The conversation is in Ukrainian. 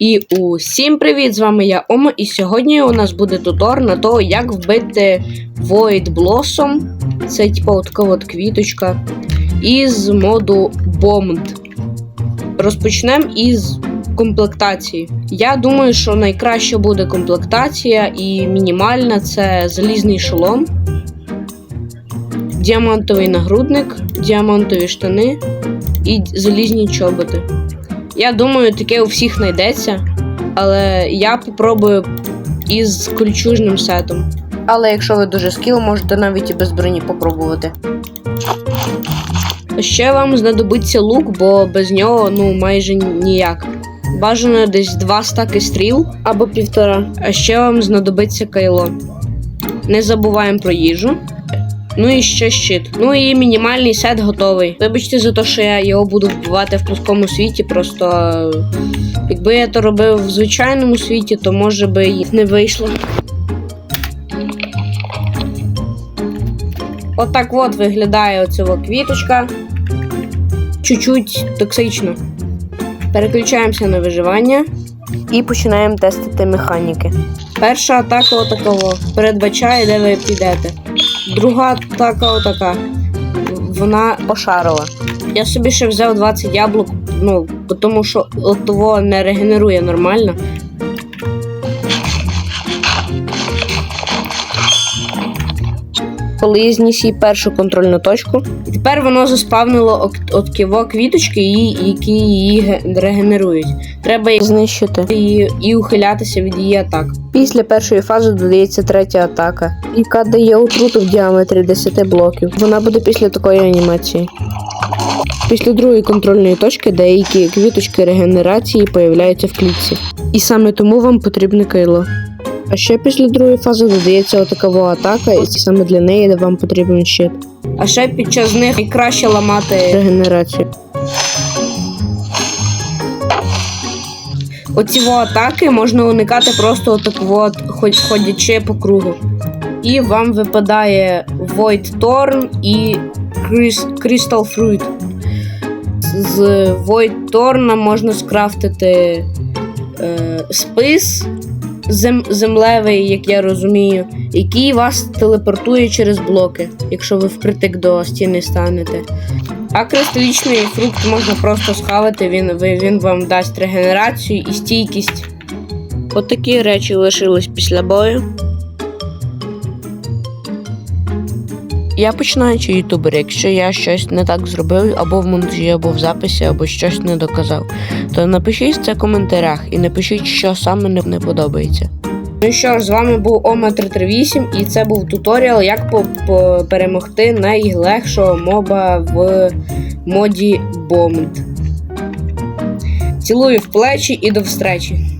І усім привіт! З вами я Ома, і сьогодні у нас буде тутор на то, як вбити Void Blossom. Це типа от така от квіточка. Із моду Bombed. Розпочнемо із комплектації. Я думаю, що найкраща буде комплектація і мінімальна це залізний шолом, діамантовий нагрудник, діамантові штани і залізні чоботи. Я думаю, таке у всіх знайдеться, але я попробую із кольчужним сетом. Але якщо ви дуже скіл, можете навіть і без броні попробувати. Ще вам знадобиться лук, бо без нього ну майже ніяк. Бажано десь два стаки стріл або півтора. А ще вам знадобиться кайло. Не забуваємо про їжу. Ну і ще щит. Ну і мінімальний сет готовий. Вибачте за те, що я його буду вбивати в плоскому світі. Просто е, якби я то робив в звичайному світі, то може би і не вийшло. Отак от виглядає оця квіточка. Чуть-чуть токсично. Переключаємося на виживання і починаємо тестити механіки. Перша атака отакого передбачає, де ви підете. Друга атака отака. Вона пошарила. Я собі ще взяв 20 яблук, ну, тому що того не регенерує нормально. Коли я зніс їй першу контрольну точку, і тепер воно заспавнило ок- от ківо квіточки, які її регенерують. Треба їх знищити і, і ухилятися від її атак. Після першої фази додається третя атака, яка дає отруту в діаметрі 10 блоків. Вона буде після такої анімації. Після другої контрольної точки деякі квіточки регенерації появляються в клітці. І саме тому вам потрібне кайло. А ще після другої фази додається отакова атака, і саме для неї вам потрібен щит. А ще під час них найкраще ламати регенерацію. Оці атаки можна уникати просто отак от, ход- ходячи по кругу. І вам випадає Void Thorn і Crystal Fruit. З Void Thorn можна скрафтити е, спис зем, землевий, як я розумію, який вас телепортує через блоки, якщо ви впритик до стіни станете. А кристалічний фрукт можна просто схавати, він, він вам дасть регенерацію і стійкість. Отакі речі лишились після бою. Я починаючи ютубер, якщо я щось не так зробив, або в монтажі, або в записі, або щось не доказав, то напишіть це в коментарях і напишіть, що саме не, подобається. Ну що ж, з вами був Ома 338 і це був туторіал, як перемогти найлегшого моба в моді Bombed. Цілую в плечі і до встречі.